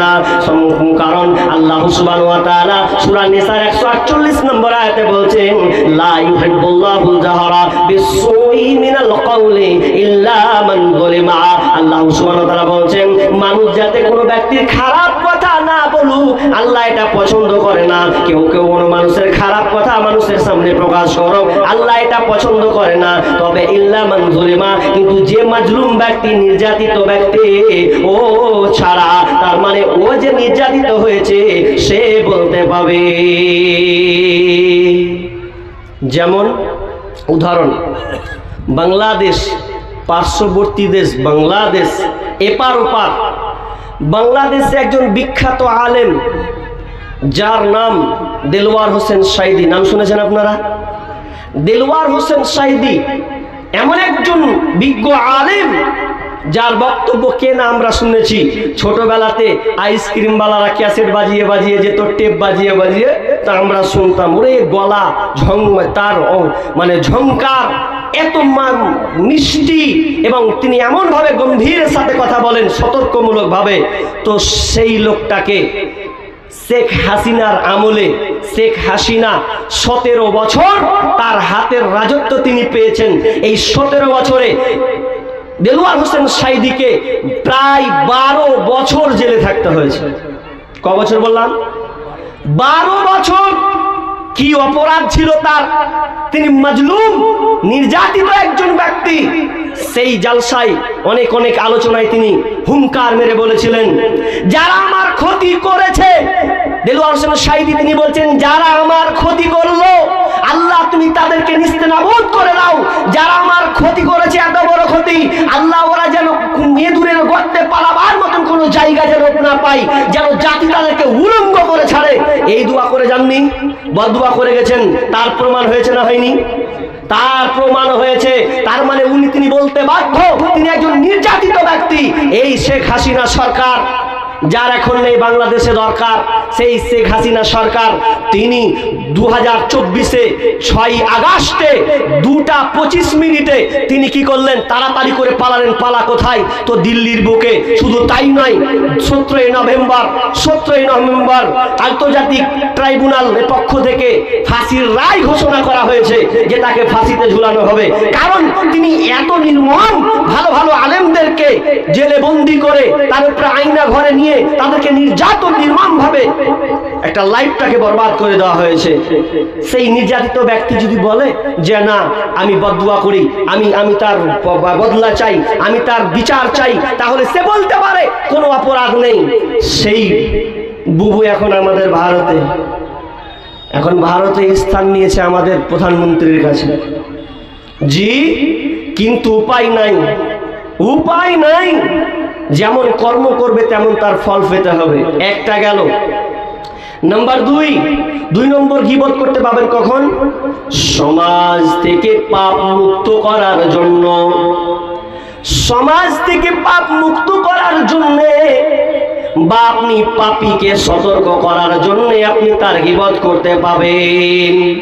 না কারণ। আল্লাহ সুবহানাহু ওয়া তাআলা সূরা নিসার 148 নম্বর আয়াতে বলছেন, লা ইউহিব্বুল্লাহুল জাহরা বিসসুই মিনাল কওলি ইল্লা মান যুলিমা আল্লাহ সুবহানাহু ওয়া তাআলা বলছেন, মানুষ যাতে কোনো ব্যক্তির খারাপ কথা না বলুক, আল্লাহ এটা পছন্দ করে না। কেউ কেউ কোনো মানুষের খারাপ কথা মানুষের সামনে প্রকাশ করো আল্লাহ এটা পছন্দ করে না। তবে ইল্লা মান কিন্তু যে মাজলুম ব্যক্তি, নির্যাতিত ব্যক্তি, ও ছাড়া মানে ও যে নির্যাতিত হয়েছে, সে বলতে পাবে যেমন উদাহরণ, বাংলাদেশ, পার্শ্ববর্তী দেশ বাংলাদেশ, এপার ওপার। বাংলাদেশে একজন বিখ্যাত আলেম, যার নাম দেলওয়ার হোসেন সাইদি। নাম শুনেছেন আপনারা? দেলোয়ার হোসেন সাইদি এমন একজন বিজ্ঞ আলেম যার বক্তব্য কে না আমরা শুনেছি। ছোটবেলাতে আইসক্রিম বালারা ক্যাসেট বাজিয়ে বাজিয়ে যেত, টেপ বাজিয়ে বাজিয়ে তা আমরা শুনতাম। ওরে গলা ঝং, তার মানে ঝংকার, এত মা- মিষ্টি এবং তিনি এমনভাবে গম্ভীরের সাথে কথা বলেন সতর্কমূলকভাবে। তো সেই লোকটাকে শেখ হাসিনার আমলে, শেখ হাসিনা সতেরো বছর তার হাতের রাজত্ব তিনি পেয়েছেন। এই সতেরো বছরে দেলোয়ার হোসেন সাইদিকে প্রায় বারো বছর জেলে থাকতে হয়েছে। ক বছর বললাম? বারো বছর কি অপরাধ ছিল তার? তিনি মাজলুম, নির্যাতিত একজন ব্যক্তি। সেই জালসায় অনেক অনেক আলোচনায় তিনি হুঙ্কার মেরে বলেছিলেন, যারা আমার ক্ষতি করেছে, দেলোয়ার হোসেন সাইদি তিনি বলছেন, যারা আমার ক্ষতি করল তুমি তাদেরকে নিস্তেনাবুদ করে দাও। যারা আমার ক্ষতি করেছে, এত বড় ক্ষতি। আল্লাহ ওরা যেন মেদুরের গর্তে পালাবার মতন কোনো জায়গা যেন না পাই যেন জাতি তাদেরকে উলঙ্গ করে ছাড়ে। এই দোয়া করে যাননি? বদুয়া করে গেছেন? তার প্রমাণ হয়েছে না হয়নি? তার প্রমাণ হয়েছে। তার মানে উনি তিনি বলতে বাধ্য, তিনি একজন নির্যাতিত ব্যক্তি। এই শেখ হাসিনা সরকার যার এখন নেই বাংলাদেশে দরকার, সেই শেখ হাসিনা সরকার। তিনি দু হাজার চব্বিশে ছয় আগস্টে দুটা পঁচিশ মিনিটে তিনি কি করলেন? তাড়াতাড়ি করে পালালেন, পালা কোথায়? তো দিল্লির বুকে। শুধু তাই নয়, সতেরোই নভেম্বর সতেরোই নভেম্বর আন্তর্জাতিক ট্রাইব্যুনালের পক্ষ থেকে ফাঁসির রায় ঘোষণা করা হয়েছে, যে তাকে ফাঁসিতে ঝুলানো হবে। কারণ তিনি এত নির্মম, ভালো ভালো আলেমদেরকে জেলে বন্দি করে তার উপরে আইনা ঘরে নিয়ে তাদেরকে নির্যাতন নির্মম ভাবে একটা লাইফটাকে বরবাদ করে দেওয়া হয়েছে। সেই নির্যাতিত ব্যক্তি যদি বলে যে, না, আমি বদুয়া করি, আমি আমি তার বদলা চাই, আমি তার বিচার চাই, তাহলে সে বলতে পারে, কোনো অপরাধ নেই। সেই বুবু এখন আমাদের ভারতে। এখন ভারতে স্থান নিয়েছে আমাদের প্রধানমন্ত্রীর কাছে। জি, কিন্তু উপায় নাই। উপায় নাই। যেমন কর্ম করবে তেমন তার ফল পেতে হবে। একটা গেল। নাম্বার দুই দুই নম্বর গিবত করতে পাবেন কখন? সমাজ থেকে পাপ মুক্ত করার জন্য। সমাজ থেকে পাপ মুক্ত করার জন্যে বা আপনি পাপিকে সতর্ক করার জন্য আপনি তার গিবত করতে পাবেন।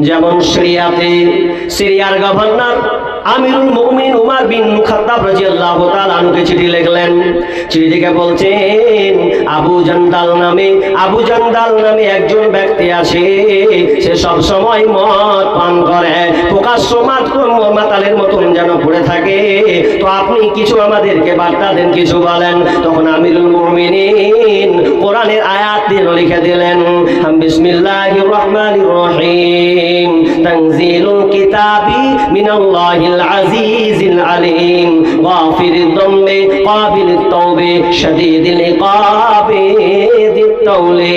যেমন সিরিয়াতে, সিরিয়ার গভর্নর আমিরুল মুমিন উমার বিন খাত্তাব রাদিয়াল্লাহু তাআলা আনকে চিঠি লিখলেন। চিঠি থেকে বলছেন, আবু জান্দাল নামে, আবু জান্দাল নামে একজন ব্যক্তি আছে। সে সব সময় মদ পান করে। প্রকাশ্য মাত মাতালের মতন যেন পড়ে থাকে। তো আপনি কিছু আমাদেরকে বার্তা দেন, কিছু বলেন। তখন আমিরুল মুমিনিন কোরআনের আয়াত দিয়ে লিখে দিলেন বিসমিল্লাহির রহমানির রহিম। তানজিলুল কিতাবি মিনাল্লাহিল আজিজিল আলিম। গাফিরিদ দম্বে কাবিলিত তওবে শাদীদিল ইকাবে দিত তাওলে।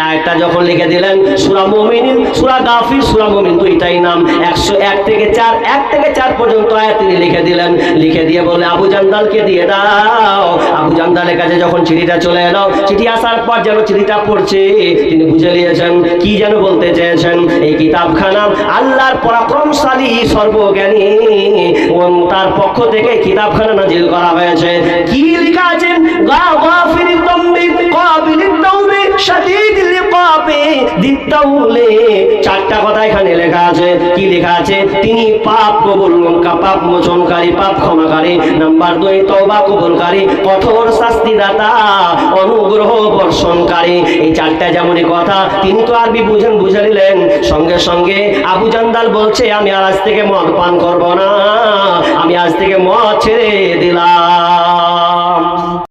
এই আয়াতটা যখন লিখে দিলেন, সূরা মুমিনিন, সূরা গাফির, সূরা মুমিন দুইটাই নাম 101 থেকে 4 1 থেকে চার পর্যন্ত আয়াত তিনি লিখে দিলেন। লিখে দিয়ে বলে আবু জান্দালকে দিয়ে দাও। আবু জান্দালের কাছে যখন চিঠিটা চলে এলো, চিঠি আসার পর যেন চিঠিটা পড়ছে, তিনি বুঝে নিয়েছেন, কি যেন বলতে চেয়েছেন, এই কিতাবখানা আল্লাহর পরাক্রমশালী, সর্বজ্ঞানী তার পক্ষ থেকে কিতাবখানা নাজিল করা হয়েছে। কি লেখা আছেন গা দিতাউলে চারটা কথা এখানে লেখা আছে। কি লেখা আছে? তিনি পাপ কবুল পাপ মোচনকারী, পাপ ক্ষমাকারী, নাম্বার দুই কবুলকারী, কঠোর শাস্তিদাতা, অনুগ্রহ বর্ষণকারী। এই চারটা যেমনই কথা, তিনি তো আরবি বুঝেন, বুঝে নিলেন। সঙ্গে সঙ্গে আবু জান্দাল বলছে, আমি আজ থেকে মদ পান করব না। আমি আজ থেকে মদ ছেড়ে দিলাম।